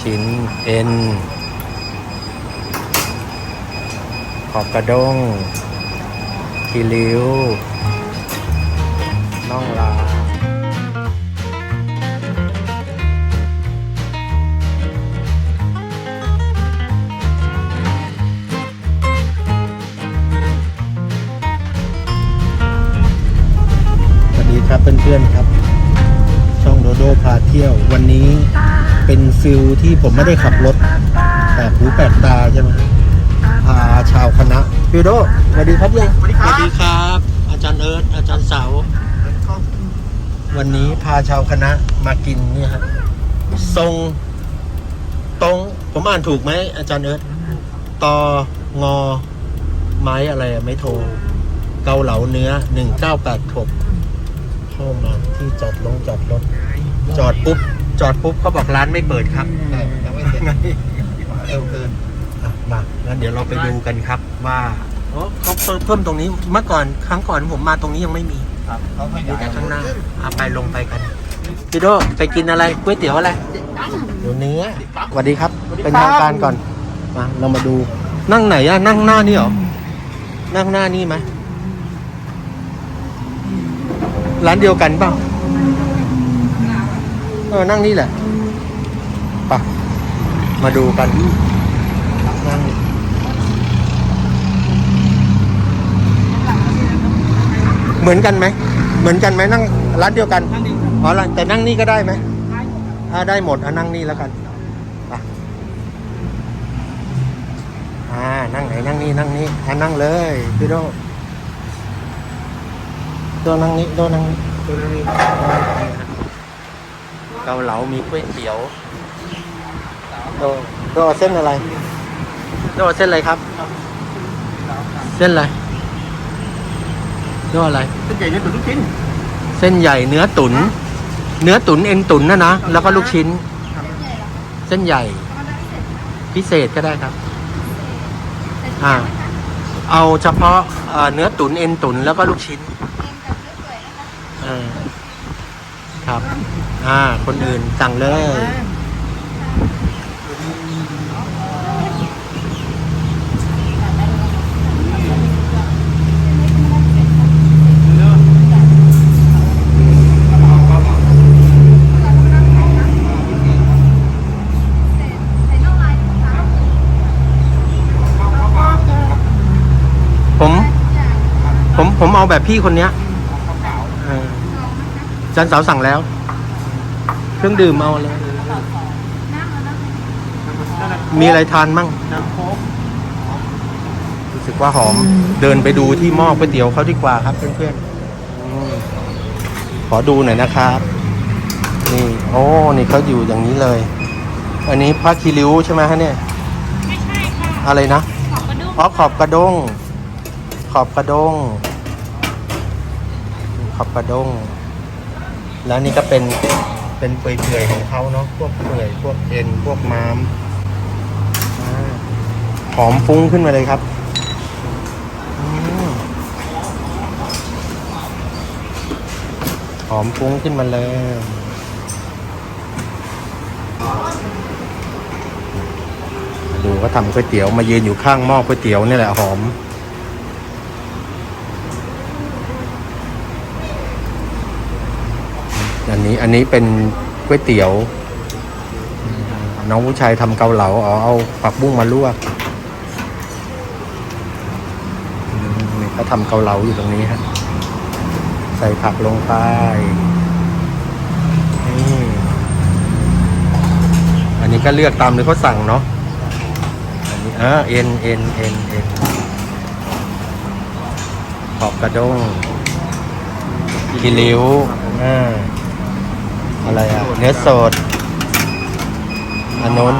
ชิ้นเอ็น ขอบกระด้งคีริ้วน่องลาสวัสดีครับเพื่อนๆครับ ช่องโดโดพาเที่ยววันนี้ เป็นฟิลที่ผมไม่ได้ขับรถแปลกหูแปลกตาใช่ไหมพาชาวคณะพี่โดสวัสดีครับยังสวัสดีครับสวัสดีครับ อาจารย์เอิร์ธอาจารย์เสา วันนี้พาชาวคณะมากินเนี่ยครับทรงตรงผมอ่านถูกไหมอาจารย์เอิร์ธตองอ ไม้อะไรอะไม่โทร เกาเหลาเนื้อหนึ่งเก้าแปดหกเข้ามาที่จอดลงจอดรถ จอดปุ๊บ จอดปุ๊บเขาบอกร้านไม่เปิดครับยังไม่เสร็จเร็วเกินอะมางั้นเดี๋ยวเราไปดูกันครับว่าโอ้เขาเพิ่มเพิ่มตรงนี้เมื่อก่อนครั้งก่อนผมมาตรงนี้ยังไม่มีครับเขาขมียายแต่ข้างหน้าเอาไปลงไปกันพี่โดไปกินอะไรก๋วยเตี๋ยวอะไรเดี๋ยวเนื้อสวัสดีครับ เป็นทางการก่อนมาเรามาดูนั่งไหนอะนั่งหน้านี่เหรอนั่งหน้านี่ไหมร้านเดียวกันเปล่า เออนั่งนี่แหละไปะมาดูกันนั่งเหมือนกันไหม เหมือนกันไหมนั่งร้านเดียวกันอ๋อร้านแต่นั่งนี่ก็ได้ไหมอ่าได้หมดอะนั่งนี่แล้วกันไปอ่านั่งไหนนั่งนี่นั่งนี่อะนั่งเลยพี่โดโดนั่งนี่โดนั่งนี่โดนั่งนี่เกาเหลา มีก๋วยเตี๋ยว โดโดเอาเส้นอะไรโดเอาเส้นอะไรครับ เส้นอะไรโดอะไรเป็นใหญ่ในตัวทุกชิ้น เส้นใหญ่เนื้อตุนเนื้อตุนเอ็นตุนนะนะ แล้วก็ลูกชิ้น เส้นใหญ่ พิเศษก็ได้ครับ อ่า เอาเฉพาะเอ่อเนื้อตุนเอ็นตุนแล้วก็ลูกชิ้น เออ ครับ อ่า คนอื่นสั่งเลย ผม ผม ผมเอาแบบพี่คนเนี้ย จันสาวสั่งแล้ว เครื่องดื่มเอาเลยมีอะไรทานมั่งน้ำโค้กรู้สึกว่าหอม เดินไปดูที่หม้อก๋วยเตี๋ยวเขาดีกว่าครับเพื่อนๆอืมขอดูหน่อยนะครับ นี่ โอ้นี่เขาอยู่อย่างนี้เลย อันนี้พระคีริ้วใช่ไหมฮะเนี่ยไม่ใช่ค่ะอะไรนะขอบกระดุมอ๋อขอบกระด้งขอบกระด้งขอบกระด้ง แล้วนี่ก็เป็นเป็นเปื่อยๆของเขาเนาะพวกเปื่อยพวกเอ็นพวกม้ามหอมฟุ้งขึ้นมาเลยครับอหอมฟุ้งขึ้นมาเลยดูเขาทำก๋วยเตี๋ยวมายืนอยู่ข้างหม้อก๋วยเตี๋ยวนี่แหละหอม อันนี้อันนี้เป็นก๋วยเตี๋ยว น้องผู้ชายทำเกาเหลาเอาเอาผักบุ้งมาลวกอืมนี่เขาทำเกาเหลาอยู่ตรงนี้ฮะใส่ผักลงไปนี่อันนี้ก็เลือกตามที่เขาสั่งเนาะอันนี้เออเอ็นเอ็นเอ็นเอ็นขอบกระด้งกิริ้วอ่า อะไรอะเนื้อสดอันโน้น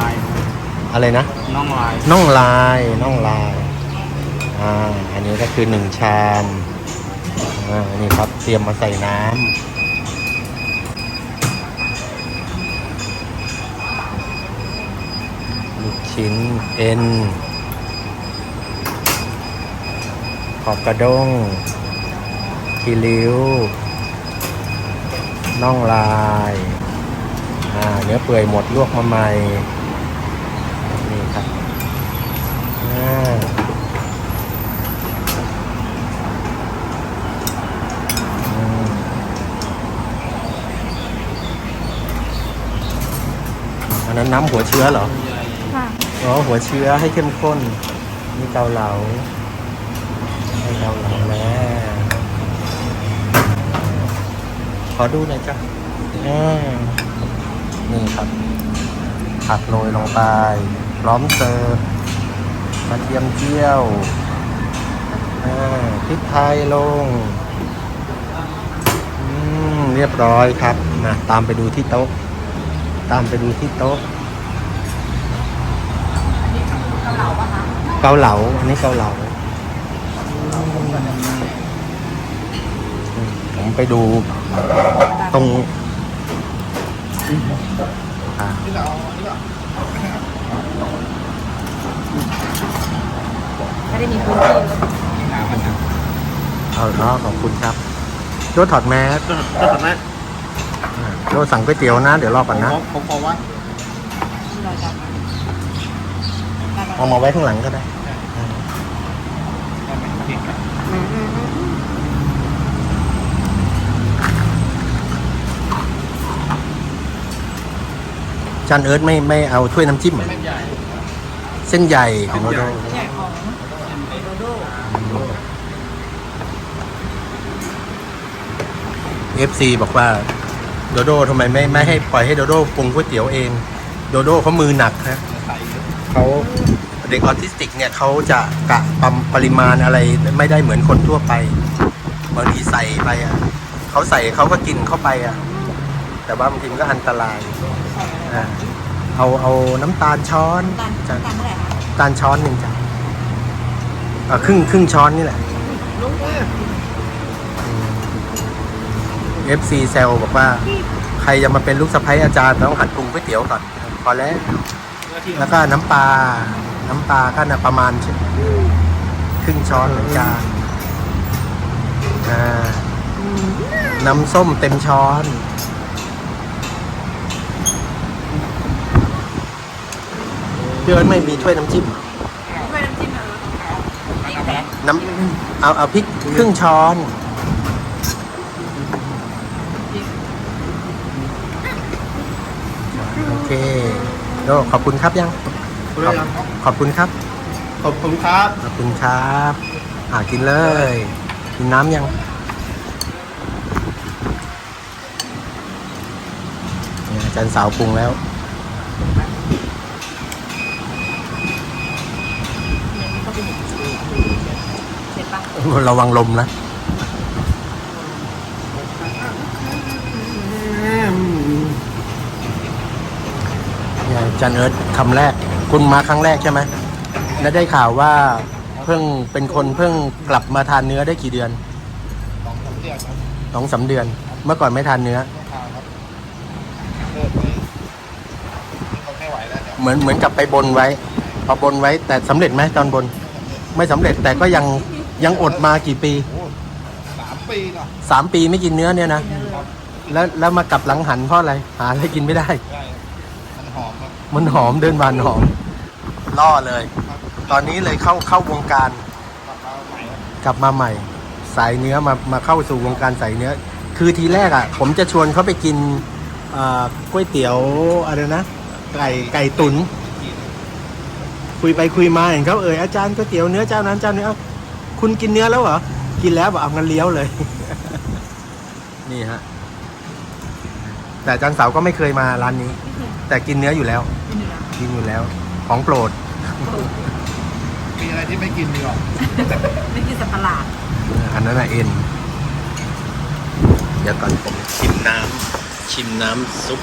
อะไรนะน้องลายน่องลายน่องลายอ่าอันนี้ก็คือหนึ่งชามอ่านี่ครับเตรียมมาใส่น้ำลูกชิ้นเอ็นขอบกระด้งคีริ้ว น่องลายเนื้อเปื่อยหมดลวกมาใหม่นี่ครับอันนั้นน้ำหัวเชื้อเหรอค่ะอ๋อหัวเชื้อให้เข้มข้นนี่เกาเหลาให้เกาเหลา อดูหน่อยจ้ะอืมนี่ครับ ผักโรยลงไป พร้อมเสิร์ฟกระเทียมเจียวอ่าพริกไทยลง อืม เรียบร้อยครับมาตามไปดูที่โต๊ะ ตามไปดูที่โต๊ะเกาเหลาอันนี้เกาเหลา ผมไปดู ตรงอ่าไม่ได้มีพื้นที่เลยเอาเนาะขอบคุณครับโจถอดแมสก็ก็ตอนนั้นอ่าโจสั่งก๋วยเตี๋ยวนะ เดี๋ยวรอก่อนนะผมบอกว่าที่เราจะเอามาไว้ข้างหลังก็ได้อ่า จานเอิร์ธไม่ไม่เอาถ้วยน้ำจิ้มเหรอเส้นใหญ่เส้นใหญ่ของโดโดใหญ่ของโดโดเอฟซีบอกว่า โดโดทำไมไม่ไม่ให้ปล่อยให้โดโดปรุงก๋วยเตี๋ยวเอง โดโดเขามือหนักฮะเขาเด็กออทิสติกเนี่ยเขาจะกะปปริมาณอะไรไม่ได้เหมือนคนทั่วไปบางทีใส่ไปอะเขาใส่เขาก็กินเข้าไปอะ แต่ว่าบางทีมันก็อันตราย อะไรอ่าเอาเอาน้ำตาลช้อนตาลจะตาลเท่าไหร่คะน้ำตาลช้อนหนึ่งจ้ะอ่าครึ่งครึ่งช้อนนี่แหละลุงเอ้ย FC เซลบอกว่า ใครจะมาเป็นลูกสะใภ้อาจารย์ต้องหัดปรุงก๋วยเตี๋ยวก่อนพอแล้ว แล้วก็น้ำปลา น้ำปลาก็นะประมาณครึ่งช้อนเหมือนกันอ่าน้ำส้มเต็มช้อน พี่เอิญไม่มีถ้วยน้ำจิ้มถ้วยน้ำจิ้มนะไอ้แผลน้ำเอาเอาพริกครึ่งช้อน โอเคโดขอบคุณครับยังคุณเลยครับขอบคุณครับ ขอบคุณครับ ขอบคุณครับ อ่ากินเลย กินน้ำยังเนี่ยอาจารย์สาวปรุงแล้ว ก็เป็นเห็นปะ ระวังลมนะยอาจันเอิร์ธคำแรก คุณมาครั้งแรกใช่ไหมและได้ข่าวว่าเพิ่งเป็นคนเพิ่งกลับมาทานเนื้อได้กี่เดือนสองสามเดือนครับสองสาเดือน เมื่อก่อนไม่ทานเนื้อเหมือนเหมือนกับไปบนไว้ พอบนไว้แต่สำเร็จไหมตอนบน ไม่สำเร็จแต่ก็ยัง ยังอดมากี่ปีโอ้สามปีเนาะสามปีไม่กินเนื้อเนี่ยนะแล้วแล้วมากลับหลังหันเพราะอะไรหาอะไรกินไม่ได้ ใช่มันหอมครับมันหอมเดินบานหอมล่อเลย ตอนนี้เลยเข้าเข้าวงการกลับมาใหม่ครับกลับมาใหม่ สายเนื้อมามาเข้าสู่วงการสายเนื้อ คือทีแรกอะ ผมจะชวนเขาไปกินอ่าก๋วยเตี๋ยวอะไรนะไก่ไก่ตุน คุยไปคุยมาเห็นเขาเอ่ยอาจารย์ก๋วยเตี๋ยวเนื้อเจ้านั้นเจ้านี้เอ้า คุณกินเนื้อแล้วเหรอ กินแล้วบอกเอางั้นเลี้ยวเลย นี่ฮะ แต่อาจารย์สาวก็ไม่เคยมาร้านนี้ แต่กินเนื้ออยู่แล้ว กินอยู่แล้วของโปรด มีอะไรที่ไม่กินดีกว่าไม่กินสับปะหลาดอันนั้นน่ะเอ็น เดี๋ยวก่อนผมชิมน้ำชิมน้ำซุป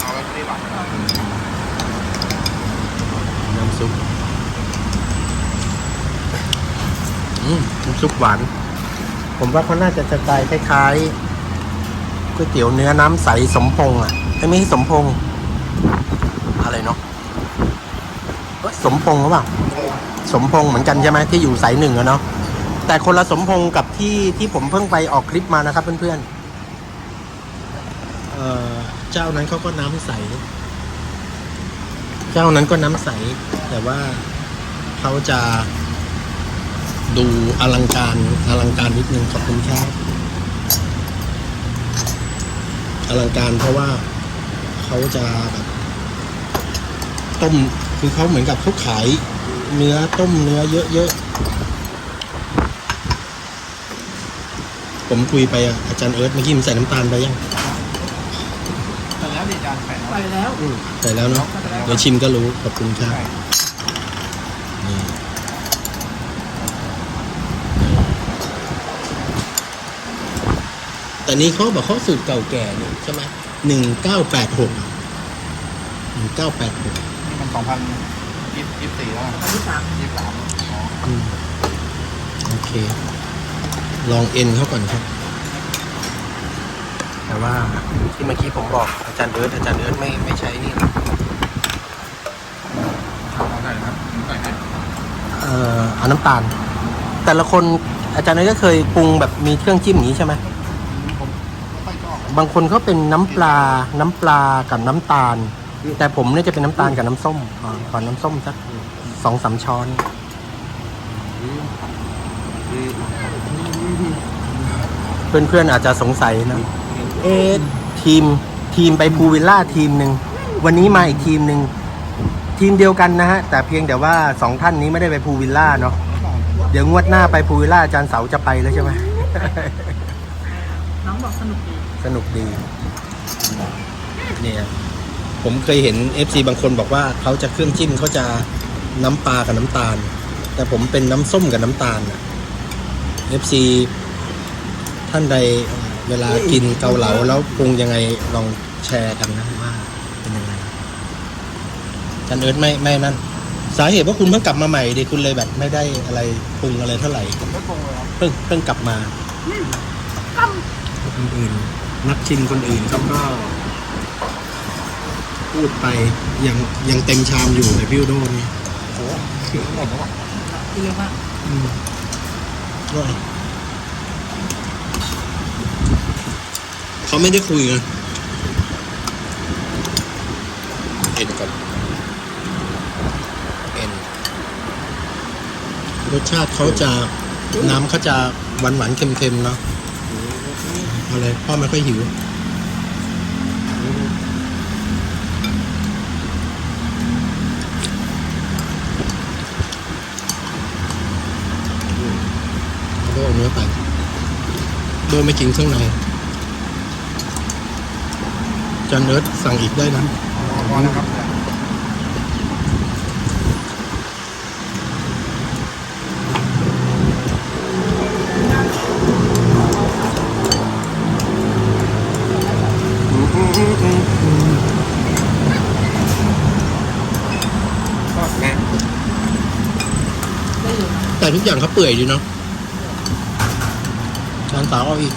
เอาไว้ที่หลังน้ำซุป อืม น้ำซุปหวาน ผมว่าเขาน่าจะสไตล์คล้ายๆก๋วยเตี๋ยวเนื้อน้ำใสสมพงษ์อะเอ้ยไม่ใช่สมพงษ์อะไรเนาะเอ้ยสมพงษ์หรือเปล่าสมพงษ์เหมือนกันใช่ไหมที่อยู่สายหนึ่งอะเนาะแต่คนละสมพงษ์กับที่ที่ผมเพิ่งไปออกคลิปมานะครับ เพื่อนๆเอ่อเจ้านั้นเขาก็น้ำใส เจ้านั้นก็น้ำใส แต่ว่าเขาจะ ดูอลังการอลังการนิดนึงขอบคุณครับอลังการเพราะว่าเขาจะแบบต้มคือเขาเหมือนกับเขาขายเนื้อต้มเนื้อเยอะๆ ผมคุยไปอะอาจารย์เอิร์ธเมื่อกี้มันใส่น้ำตาลไปยังแต่แล้วดีจานแปะไปแล้วใส่แล้วเนาะเดี๋ยวชิมก็รู้ขอบคุณครับ ใช่ นี่ แต่นี้เขาบอกเขาสูตรเก่าแก่นี่ใช่ไหมหนึ่งเก้าแปดหกหนึ่งเก้าแปดหกนี่มันสองพันยี่สิบสี่แล้วอันที่สามยี่สิบสามอ๋อโอเค ลองเอ็นเขาก่อนครับ แต่ว่าที่เมื่อกี้ผมบอกอาจารย์เอิร์ธอาจารย์เอิร์ธไม่ไม่ใช้นี่นะเอาได้ครับใส่ให้เอ่อเอาน้ำตาล แต่ละคนอาจารย์เอิร์ธก็เคยปรุงแบบมีเครื่องจิ้มอย่างนี้ใช่ไหมผมไม่ค่อยชอ บางคนเขาเป็นน้ำปลา น้ำปลากับน้ำตาล แต่ผมเนี่ยจะเป็นน้ำตาลกับน้ำส้มอ่าขอน้ำส้มสักสองสามช้อน เพื่อนๆอาจจะสงสัยนะ เอ๊ะทีมทีมไปพูวิลล่าทีมหนึ่ง วันนี้มาอีกทีมหนึ่ง ทีมเดียวกันนะฮะ แต่เพียงแต่ว่าสองท่านนี้ไม่ได้ไปพูวิลล่าเนาะเดี๋ยวงวดหน้าไปพูวิลล่าอาจารย์เสาจะไปแล้วใช่ไหม น้องบอกสนุกดี สนุกดีเนี่ยผมเคยเห็น FC บางคนบอกว่าเขาจะเครื่องจิ้มเขาจะน้ำปลากับน้ำตาล แต่ผมเป็นน้ำส้มกับน้ำตาลน่ะ FC ท่านใดเอ่อเวลากินเกาเหลาแล้วปรุงยังไงลองแชร์กันนะว่าเป็นยังไงจันเอิร์ธไม่ไม่นั่น สาเหตุว่าคุณเพิ่งกลับมาใหม่ดิคุณเลยแบบไม่ได้อะไรปรุงอะไรเท่าไหร่ผมไม่ปรุงเลยครับเพิ่งเพิ่งกลับมาคนอื่น นักชิมคนอื่นเขาก็ พูดไปยังยังเต็มชามอยู่แต่พี่อุโดนี่โอ้โหหมดแล้วอะเยอะมากอืมว่าเขาไม่ได้คุยไงเอ็นก่อนเอ็นรสชาติเขาจะน้ำเขาจะหวานหวานๆเค็มๆเนาะ เอะไรพ่อไม่ค่อยหิวดเอาเนื้อไปโดไม่กินเครื่องในจานเนิร์ดสั่งอีกได้นะ พอแล้วครับ ทุกอย่างเขาเปื่อยดีเนาะจานสาวเอาอีก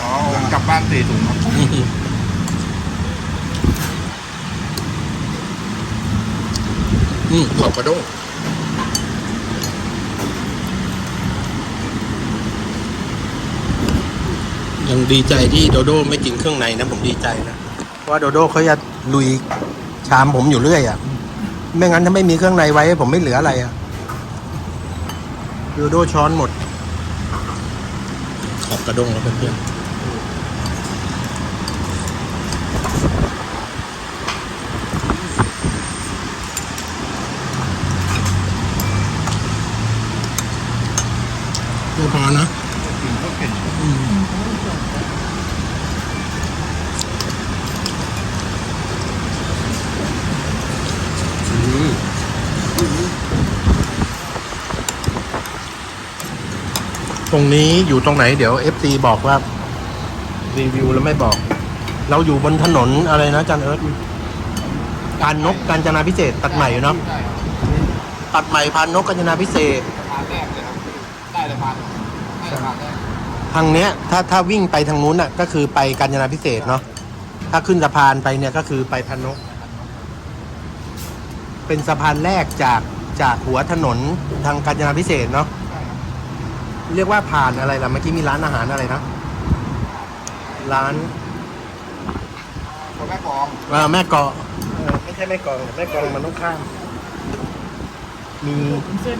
อ๋อกลับบ้านสี่ถุงครับอื้อหืออืมขอบกระด้งยังดีใจที่โดโดไม่กินเครื่องในนะผมดีใจนะเพราะว่าโดโดเขาจะลุยชามผมอยู่เรื่อยอะ่ะ ไม่งั้นถ้าไม่มีเครื่องในไว้ ผมไม่เหลืออะไรอะ่ะโดโดช้อนหมด ขอบกระด้งแล้วเพื่อนๆไม่พอนะ กินก็เก่ง ต รงนี้อยู่ตรงไหนเดี๋ยว FC บอกว่า รีวิวแล้วไม่บอก เราอยู่บนถนนอะไรนะจันเอิร์ธการนกกาญจนาพิเศษตัดใหม่อยู่เนาะตัดใหม่พานนกกาญจนาพิเศษสะพานแรกเลยครับใต้สะพานใต้สะพานแรกทางเนี้ย ถ้าถ้าวิ่งไปทางนู้นน่ะ ก็คือไปกาญจนาพิเศษเนาะถ้าขึ้นสะพานไปเนี่ยก็คือไปพานนก เป็นสะพานแรกจากจากหัวถนนทางกาญจนาพิเศษเนาะ เรียกว่าผ่านอะไรล่ะเมื่อกี้มีร้านอาหารอะไรนะ ร้านคนแม่กลองเอ่อแม่เกาะเออไม่ใช่แม่กลองแม่กลองมันต้องข้าม มีวุ้นเส้น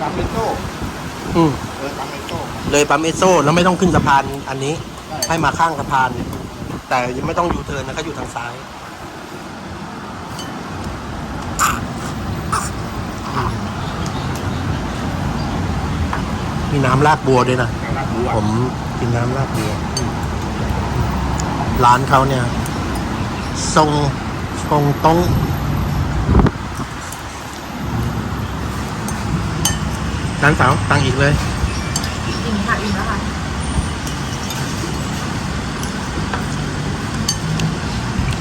ตามเป็นโต้อืมเออตามเป็นโต้เลยปั๊มเอสโซแล้วไม่ต้องขึ้นสะพานอันนี้ ให้มาข้างสะพาน แต่ยังไม่ต้องยูเทิร์นนะก็อยู่ทางซ้าย น้ำรากบัวด้วยนะตามบัวผมกินน้ำรากบัว ร้านเขาเนี่ย ทรงทรงต้องร้านสาวตังอีกเลยอิ่มค่ะอิ่มแล้วค่ะ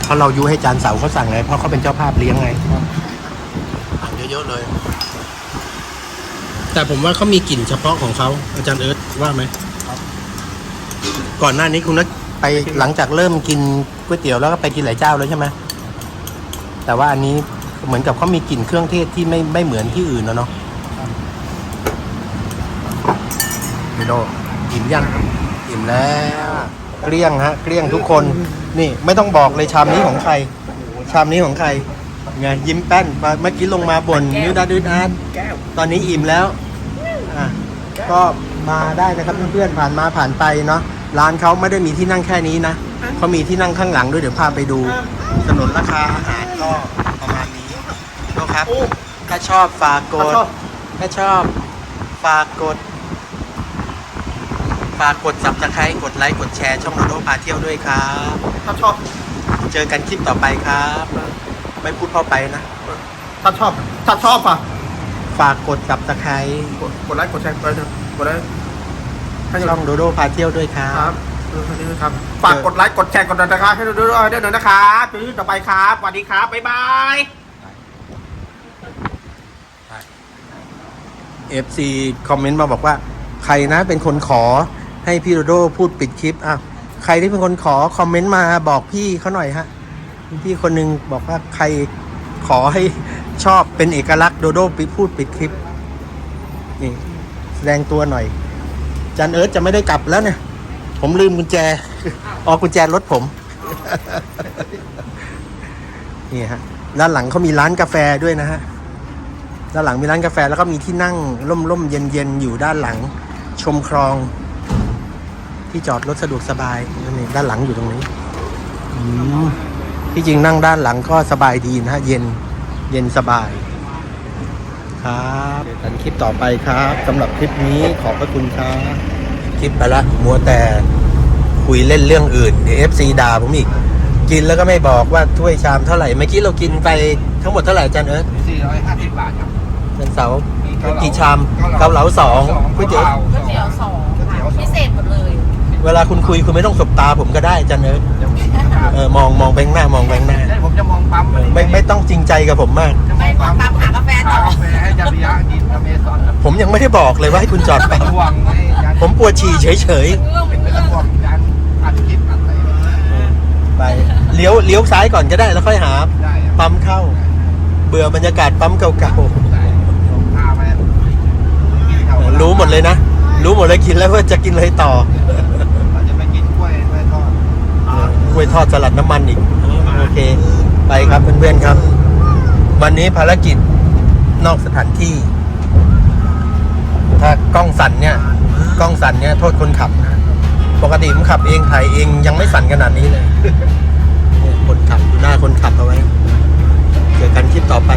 เพราะเรายุให้จานเสาเขาสั่งไงเพราะเขาเป็นเจ้าภาพเลี้ยงไงสั่งเยอะๆเลย แต่ผมว่าเขามีกลิ่นเฉพาะของเขาอาจารย์เอิร์ธว่าไหมก่อนหน้านี้คุณนักไปหลังจากเริ่มกินก๋วยเตี๋ยวแล้วก็ไปกินหลายเจ้าแล้วใช่ไหมแต่ว่าอันนี้เหมือนกับเขามีกลิ่นเครื่องเทศที่ไม่ไม่เหมือนที่อื่นนะเนาะไม่โดอิ่มยังอิ่มแล้วเกลี้ยงฮะเกลี้ยงทุกคนนี่ไม่ต้องบอกเลยชามนี้ของใคร ชามนี้ของใครไงยิ้มแป้นมาเมื่อกี้ลงมาบนนิ้วดาดืดอาร์ตแก้วตอนนี้อิ่มแล้ว ก็มาได้นะครับเพื่อนๆผ่านมาผ่านไปเนาะร้านเขาไม่ได้มีที่นั่งแค่นี้นะเขามีที่นั่งข้างหลังด้วยเดี๋ยวพาไปดูถนนราคาอาหารก็ประมาณนี้นะครับถ้าชอบฝากกดถ้าชอบฝากกดฝากกดสับสไครต์กดไลค์กดแชร์ช่องโรโดพาเที่ยวด้วยครับถ้าชอบเจอกันคลิปต่อไปครับ ไม่พูดเข้าไปนะ ถ้าชอบ ถ้าชอบอะ ฝากกดสับสไครต์กดกดไลค์กดแชร์กดไลค์กดไลค์ให้ช่องโดโดพาเที่ยวด้วยครัครับบ เออนี่ครับฝากกดไลค์กดแชร์กดติดตามให้ด้วยด้วยด้วยนะครับจนถึงต่อไปครับสวัสดีครับบ๊ายบาย FC คอมเมนต์มาบอกว่า ใครนะเป็นคนขอให้พี่โดโดพูดปิดคลิปอะใครที่เป็นคนขอคอมเมนต์มาบอกพี่เขาหน่อยฮะมีพี่คนหนึงบอกว่าใครขอให้ ชอบเป็นเอกลักษณ์โดโดปิดพูดปิดคลิป นี่ แสดงตัวหน่อย จันเอิร์ธจะไม่ได้กลับแล้วเนี่ย ผมลืมกุญแจ ออกกุญแจรถผม นี่ฮะ ด้านหลังเขามีร้านกาแฟด้วยนะฮะ ด้านหลังมีร้านกาแฟแล้วก็มีที่นั่งร่มๆเย็นๆอยู่ด้านหลัง ชมคลอง ที่จอดรถสะดวกสบายนี่ด้านหลังอยู่ตรงนี้ที่จริงนั่งด้านหลังก็สบายดีนะฮะ เย็น เย็นสบาย ครับเจอกันคลิปต่อไปครับสำหรับคลิปนี้ขอบพระคุณครับ คลิปไปละมัวแต่คุยเล่นเรื่องอื่นเดี๋ยวเอฟซีด่าผมอีก กินแล้วก็ไม่บอกว่าถ้วยชามเท่าไหร่เมื่อกี้เรากินไปทั้งหมดเท่าไหร่อาจันเอิร์ธ450 บาทครับเป็นเสาร์มีเกาเหลากี่ชามเกาเหลาเกาเหลาสองก๋วยเตี๋ยวก๋วยเตี๋ยวสองค่ะพิเศษหมดเลย เวลาคุณคุยคุณไม่ต้องสบตาผมก็ได้อาจันเอิร์ธ เออมองมองแบงค์หน้ามองแบงค์หน้าผมจะมองปั๊มเออไม่ไม่ต้องจริงใจกับผมมากไม่ปั๊มปั๊มหากาแฟต่อหากาแฟให้จาริยะกินอเมซอนผมยังไม่ได้บอกเลยว่าให้คุณจอดเป็ปั๊นมห่วงไงยันผมปวดฉี่เฉยเรื่องเป็นเรื่องห่วงยันอัดคลิปอัดอะไรๆไปเลี้ยวเลี้ยวซ้ายก่อนก็ได้แล้วค่อยหา ได้อะปั๊มเข้า เบื่อบรรยากาศปั๊มเก่าได้ผมพาไปกินแถวๆรู้หมดเลยนะ รู้หมดเลยกินแล้วว่าจะกินอะไรต่อ เราจะไปกินกล้วยกล้วยทอด กล้วยทอดสลัดน้ำมันอีก โอเค ไปครับเพื่อนๆครับ วันนี้ภารกิจนอกสถานที่ ถ้ากล้องสั่นเนี่ย กล้องสั่นเนี่ย โทษคนขับ ปกติผมขับเองถ่ายเองยังไม่สั่นขนาดนี้เลยคนขับดูหน้าคนขับเอาไว้ เจอกันคลิปต่อไป